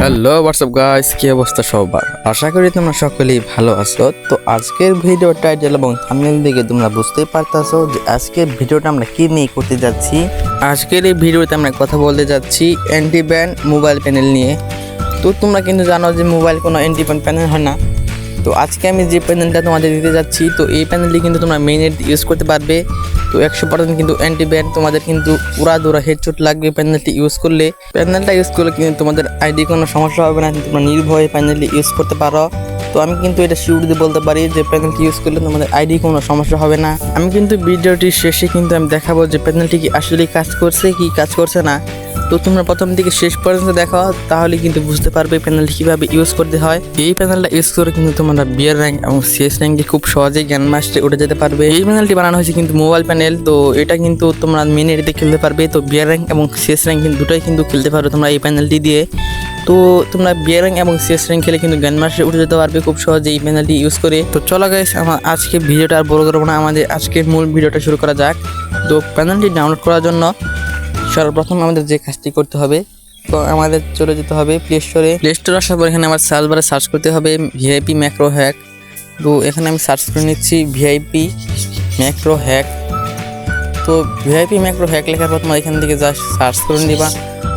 Hello WhatsApp guys কি অবস্থা সবার? আশা করি তোমরা সকলেই ভালো আছো। তো আজকের ভিডিও টাইটেল এবং থাম্বনেল দিকে তোমরা বুঝতেই পারতাছো যে আজকের ভিডিওটা আমরা কি নিয়ে করতে যাচ্ছি। আজকের এই ভিডিওতে আমরা কথা বলতে যাচ্ছি অ্যান্টি ব্যান্ড মোবাইল প্যানেল নিয়ে। তো তোমরা কিন্তু জানো যে মোবাইল কোনো অ্যান্টি ব্যান্ড প্যানেল হয় না। তো আজকে আমি যে প্যানেলটা তোমাদের দিতে যাচ্ছি, তো এই প্যানেলটি কিন্তু তোমরা মেইনের ইউজ করতে পারবে। তো একশো পার্সেন্ট কিন্তু অ্যান্টি ব্যান্ড তোমাদের কিন্তু পুরা দুরা হেডশট লাগবে প্যানেলটি ইউজ করলে। প্যানেলটা ইউজ করলে কিন্তু তোমাদের আইডি কোনো সমস্যা হবে না, তোমরা নির্ভয়ে প্যানেলটি ইউজ করতে পারো। তো আমি কিন্তু এটা শিউর দিয়ে বলতে পারি যে প্যানেলটি ইউজ করলে তোমাদের আইডি কোনো সমস্যা হবে না। আমি কিন্তু ভিডিওটির শেষে কিন্তু আমি দেখাবো যে প্যানেলটি কি আসলে কাজ করছে, কি কাজ করছে না। তো তোমরা প্রথম থেকে শেষ পর্যন্ত দেখো, তাহলে কিন্তু বুঝতে পারবে প্যানেলটি কীভাবে ইউজ করতে হয়। এই প্যানেলটা ইউজ করে কিন্তু তোমরা বিয়ার র্যাঙ্ক এবং সিএস র্যাঙ্কে খুব সহজেই জ্ঞান মাস্টারে উঠে যেতে পারবে। এই প্যানেলটি বানানো হয়েছে কিন্তু মোবাইল প্যানেল তো এটা কিন্তু তোমরা মেন এডিতে খেলতে পারবে। তো বিয়ার র্যাঙ্ক এবং সিএস র্যাঙ্ক কিন্তু দুটোই কিন্তু খেলতে পারবে তোমরা এই প্যানেলটি দিয়ে। তো তোমরা বিয়ার র্যাঙ্ক এবং সিএস র্যাঙ্ক খেলে কিন্তু জ্ঞান মাস্টারে উঠে যেতে পারবে খুব সহজে এই প্যানেলটি ইউজ করে। তো চলো গাইস আমার আজকে ভিডিওটা আর বড় করব না। আমাদের আজকের মূল ভিডিওটা শুরু করা যাক। তো প্যানেলটি ডাউনলোড করার জন্য সর্বপ্রথম আমাদের যে কাজটি করতে হবে, তো আমাদের চলে যেতে হবে প্লে স্টোরে প্লে স্টোর আসার পর এখানে আমার সার্চ বারে সার্চ করতে হবে ভিআইপি ম্যাক্রো হ্যাক তো এখানে আমি সার্চ করে নিচ্ছি ভিআইপি ম্যাক্রো হ্যাক তো ভিআইপি ম্যাক্রো হ্যাক লেখার পর তোমার এখান থেকে জাস্ট সার্চ করে নিবা,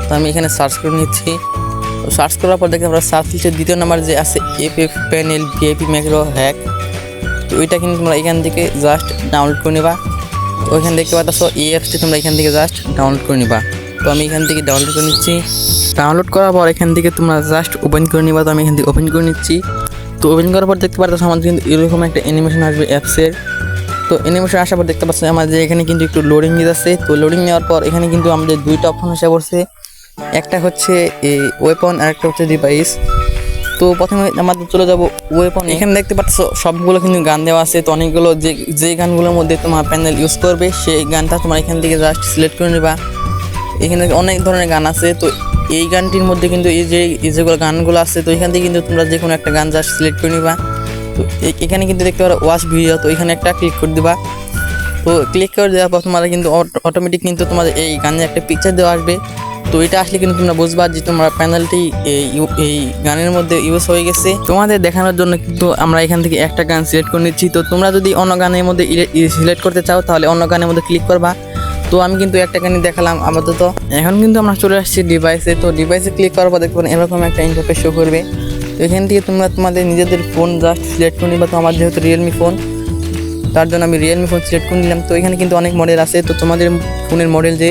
তো আমি এখানে সার্চ করে নিচ্ছি। তো সার্চ করার পর দেখে আমরা সার্চ লিস্টের দ্বিতীয় নাম্বার যে আছে F F panel VIP macro hack তো ওইটা কিন্তু তোমরা এখান থেকে জাস্ট ডাউনলোড করে নিবা। তো ওইখানে দেখতে পাচ্ছ এই অ্যাপসটি তোমরা এখান থেকে জাস্ট ডাউনলোড করে নিবা। তো আমি এখান থেকে ডাউনলোড করে নিচ্ছি। ডাউনলোড করার পর এখান থেকে তোমরা জাস্ট ওপেন করে নিবা, তো আমি এখান থেকে ওপেন করে নিচ্ছি। তো ওপেন করার পর দেখতে পাচ্ছ আমাদের কিন্তু এরকম একটা অ্যানিমেশন আসবে অ্যাপসের তো অ্যানিমেশন আসার পর দেখতে পাচ্ছ আমাদের এখানে কিন্তু একটু লোডিং যাচ্ছে তো লোডিং নেওয়ার পর এখানে কিন্তু আমাদের দুইটা অপশন এসে পড়ছে। একটা হচ্ছে এই ওয়েপন আর একটা হচ্ছে ডিভাইস তো প্রথমে আমাদের চলে যাব ওয়েপন এখানে দেখতে পাচ্ছ, সবগুলো কিন্তু গান দেওয়া আছে। তো অনেকগুলো যে যে গানগুলোর মধ্যে তোমার প্যানেল ইউজ করবে, সেই গানটা তোমার এখান থেকে জাস্ট সিলেক্ট করে নেবা। এখানে অনেক ধরনের গান আছে। তো এই গানটির মধ্যে কিন্তু এই যে যেগুলো গানগুলো আছে, তো এখান থেকে কিন্তু তোমরা যে কোনো একটা গান জাস্ট সিলেক্ট করে নিবা। তো এখানে কিন্তু দেখতে পারো ওয়াশ ভিডিও তো এখানে একটা ক্লিক করে দিবা। তো ক্লিক করে দেওয়ার পর তোমার কিন্তু অটোমেটিক কিন্তু তোমাদের এই গানের একটা পিকচার দেওয়া আসবে। তো এটা আসলে কিন্তু তোমরা বুঝবা যে তোমরা প্যানেলটি এই গানের মধ্যে ইউজ হয়ে গেছে। তোমাদের দেখানোর জন্য কিন্তু আমরা এখান থেকে একটা গান সিলেক্ট করে নিচ্ছি। তো তোমরা যদি অন্য গানের মধ্যে সিলেক্ট করতে চাও, তাহলে অন্য গানের মধ্যে ক্লিক করবা। তো আমি কিন্তু একটা গানই দেখালাম আপাতত। এখন কিন্তু আমরা চলে আসছি ডিভাইসে তো ডিভাইসে ক্লিক করার পর দেখবেন এরকম একটা ইন্টারফেস শো করবে। তো এখান থেকে তোমরা তোমাদের নিজেদের ফোন জাস্ট সিলেক্ট করে নিবা। তো আমার যেহেতু রিয়েলমি ফোন তার জন্য আমি রিয়েলমি ফোন সিলেক্ট করে নিলাম। তো এখানে কিন্তু অনেক মডেল আছে। তো তোমাদের ফোনের মডেল যে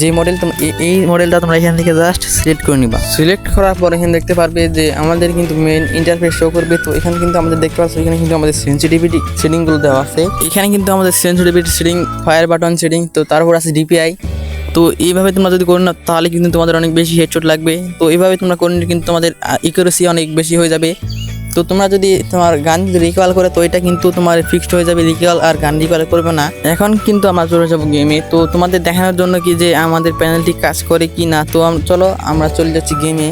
যে মডেল তোমরা এই মডেলটা তোমরা এখান থেকে জাস্ট সিলেক্ট করে নিবা। সিলেক্ট করার পর এখানে দেখতে পারবে যে আমাদের কিন্তু মেন ইন্টারফেস শো করবে। তো এখানে কিন্তু আমাদের দেখতে পাচ্ছ, এখানে কিন্তু আমাদের সেন্সিটিভিটি সেটিংগুলো দেওয়া আছে। এখানে কিন্তু আমাদের sensitivity setting fire button setting তো তারপর আছে ডিপিআই তো এইভাবে তোমরা যদি করো না, তাহলে কিন্তু তোমাদের অনেক বেশি হেডশট লাগবে। তো এইভাবে তোমরা করলে কিন্তু তোমাদের ইকুরেসি অনেক বেশি হয়ে যাবে। তো তোমরা যদি তোমার গান যদি রিকল করে, তো এটা কিন্তু তোমার ফিক্সড হয়ে যাবে রিকল আর গান রিকল করবে না। এখন কিন্তু আমরা চলে যাব গেমে তো তোমাদের দেখানোর জন্য কি যে আমাদের প্যানেলটি কাজ করে কি না? তো চলো, আমরা চলে যাচ্ছি গেমে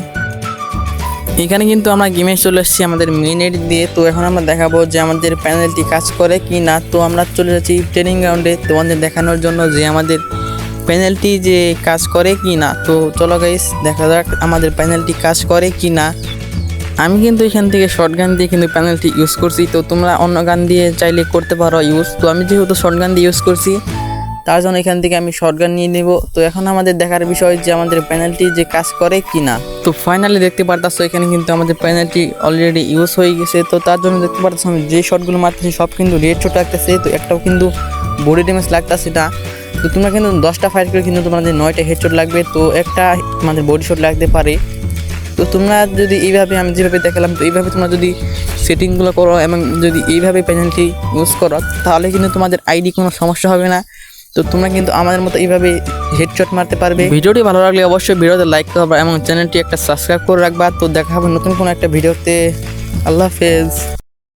এখানে কিন্তু আমরা গেমে চলে এসেছি আমাদের মিনিট দিয়ে। তো এখন আমরা দেখাবো যে আমাদের প্যানেলটি কাজ করে কি না। তো আমরা চলে যাচ্ছি ট্রেনিং গ্রাউন্ডে তোমাদের দেখানোর জন্য যে আমাদের প্যানেলটি যে কাজ করে কি না। তো চলো গাইস দেখা যাক আমাদের প্যানেলটি কাজ করে কি না। আমি কিন্তু এখান থেকে শর্ট গান দিয়ে কিন্তু প্যানেলটি ইউজ করছি। তো তোমরা অন্য গান দিয়ে চাইলে করতে পারো ইউজ তো আমি যেহেতু শর্ট গান দিয়ে ইউজ করছি, তার জন্য এখান থেকে আমি শর্ট গান নিয়ে নেব। তো এখন আমাদের দেখার বিষয় যে আমাদের প্যানেলটি যে কাজ করে কি না তো ফাইনালি দেখতে পারতাছো, এখানে কিন্তু আমাদের প্যানেলটি অলরেডি ইউজ হয়ে গেছে। তো তার জন্য দেখতে পারতাছো আমি যে শর্টগুলো মারতেছি, সব কিন্তু রেড শট লাগতেছে। তো একটাও কিন্তু বডি ড্যামেজ লাগতেছে না। তো তোমরা কিন্তু দশটা ফাইট করে কিন্তু তোমাদের নয়টা হেডশট লাগবে। তো একটা আমাদের বডি শট লাগতে পারে। তো তোমরা যদি এইভাবে আমি যেভাবে দেখালাম, তো এইভাবে তোমরা যদি সেটিংগুলো করো এবং যদি এইভাবে প্যানেলটি ইউজ করো, তাহলে কিন্তু তোমাদের আইডি কোনো সমস্যা হবে না। তো তোমরা কিন্তু আমাদের মতো এইভাবে হেডশট মারতে পারবে। ভিডিওটি ভালো লাগলে অবশ্যই ভিডিওতে লাইক করবা এবং চ্যানেলটি একটা সাবস্ক্রাইব করে রাখবা। তো দেখা হবে নতুন কোনো একটা ভিডিওতে। আল্লাহ হাফেজ।